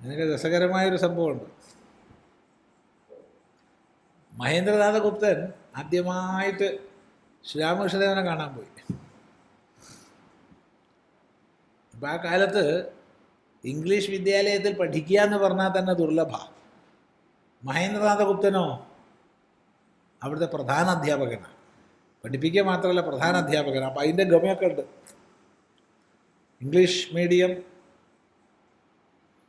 അതിനൊക്കെ രസകരമായൊരു സംഭവമുണ്ട്. മഹേന്ദ്രനാഥ ഗുപ്തൻ ആദ്യമായിട്ട് ശ്രീരാമകൃഷ്ണദേവനെ കാണാൻ പോയി. അപ്പം ആ കാലത്ത് ഇംഗ്ലീഷ് വിദ്യാലയത്തിൽ പഠിക്കുക എന്ന് പറഞ്ഞാൽ തന്നെ ദുർലഭ. മഹേന്ദ്രനാഥ ഗുപ്തനോ അവിടുത്തെ പ്രധാന അധ്യാപകനാണ് പഠിപ്പിക്കുക മാത്രമല്ല പ്രധാന അധ്യാപകനാണ് അപ്പം അതിന്റെ ഗമയൊക്കെ ഉണ്ട്. ഇംഗ്ലീഷ് മീഡിയം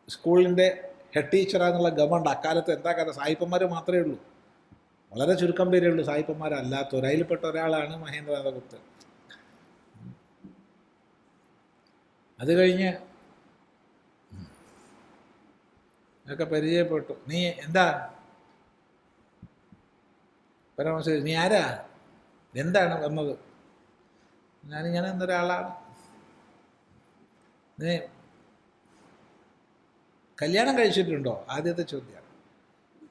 സ്കൂളിന്റെ ഹെഡ് ടീച്ചറാന്നുള്ള ഗവൺമെന്റ് അക്കാലത്ത് എന്താ കഥ? സായിപ്പന്മാർ മാത്രമേ ഉള്ളൂ. വളരെ ചുരുക്കം പേരേ ഉള്ളൂ സായിപ്പന്മാരല്ലാത്തവർ. അതിൽപ്പെട്ട ഒരാളാണ് മഹേന്ദ്രനാഥ ഗുപ്തൻ അത് കഴിഞ്ഞ് ഒക്കെ പരിചയപ്പെട്ടു. നീ എന്താ? പരമശ നീ ആരാ? എന്താണ് വന്നത്? ഞാനിങ്ങനെ എന്നൊരാളാണ്. നീ കല്യാണം കഴിച്ചിട്ടുണ്ടോ? ആദ്യത്തെ ചോദ്യം.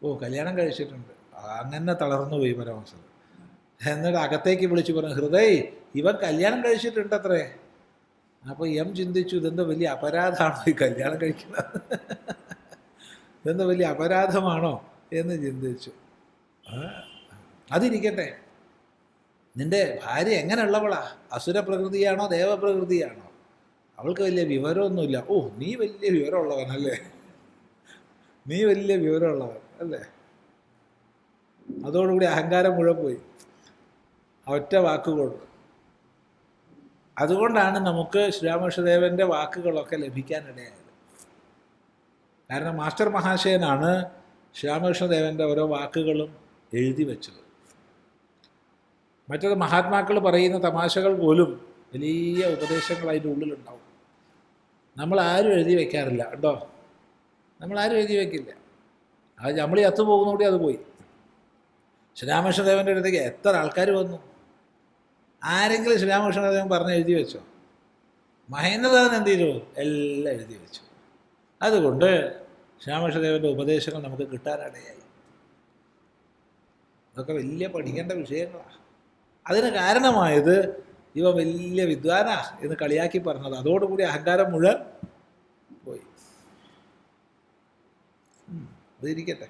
ഓ കല്യാണം കഴിച്ചിട്ടുണ്ട്. അങ്ങനെ തളർന്നു പോയി പരമഹംസൻ. എന്നിട്ട് അകത്തേക്ക് വിളിച്ചു പറഞ്ഞു ഹൃദയ് ഇവൻ കല്യാണം കഴിച്ചിട്ടുണ്ടത്രേ. അപ്പോൾ എം ചിന്തിച്ചു ഇതെന്തോ വലിയ അപരാധമാണോ ഈ കല്യാണം കഴിക്കുന്നത്? ഇതെന്തോ വലിയ അപരാധമാണോ? എന്ന് ചിന്തിച്ചു. അതിരിക്കട്ടെ. നിന്റെ ഭാര്യ എങ്ങനെയുള്ളവളാ? അസുര പ്രകൃതിയാണോ ദേവപ്രകൃതിയാണോ? അവൾക്ക് വലിയ വിവരമൊന്നുമില്ല. ഓ നീ വലിയ വിവരമുള്ളവനല്ലേ? നീ വലിയ വിവരമുള്ളവൻ അല്ലേ? അതോടുകൂടി അഹങ്കാരം മുഴുവൻ പോയി. ഒറ്റ വാക്കുകൊണ്ട് അതുകൊണ്ടാണ് നമുക്ക് ശ്രീരാമകൃഷ്ണദേവന്റെ വാക്കുകളൊക്കെ ലഭിക്കാനിടയായത്. കാരണം മാസ്റ്റർ മഹാശയനാണ് ശ്രീരാമകൃഷ്ണദേവന്റെ ഓരോ വാക്കുകളും എഴുതി വെച്ചത്. മറ്റത് മഹാത്മാക്കൾ പറയുന്ന തമാശകൾ പോലും വലിയ ഉപദേശങ്ങൾ അതിന്റെ ഉള്ളിലുണ്ടാവും. നമ്മൾ ആരും എഴുതി വെക്കാറില്ല കേട്ടോ നമ്മൾ ആരും എഴുതി വയ്ക്കില്ല അത് നമ്മൾ യാത്ര പോകുന്ന കൂടി അത് പോയി. ശ്രീരാമകൃഷ്ണദേവന്റെ അടുത്തേക്ക് എത്ര ആൾക്കാർ വന്നു? ആരെങ്കിലും ശ്രീരാമകൃഷ്ണദേവൻ പറഞ്ഞ് എഴുതി വെച്ചോ? മഹേന്ദ്രദേവൻ എന്ത് ചെയ്തു? എല്ലാം എഴുതി വെച്ചു. അതുകൊണ്ട് ശ്രീരാമകൃഷ്ണദേവന്റെ ഉപദേശങ്ങൾ നമുക്ക് കിട്ടാനിടയായി. അതൊക്കെ വലിയ പഠിക്കേണ്ട വിഷയങ്ങളാണ് അതിന് കാരണമായത് ഇവ വലിയ വിദ്വാനാ എന്ന് കളിയാക്കി പറഞ്ഞത്. അതോടുകൂടി അഹങ്കാരം മുഴുവൻ പോയി ഉം, അതിരിക്കട്ടെ.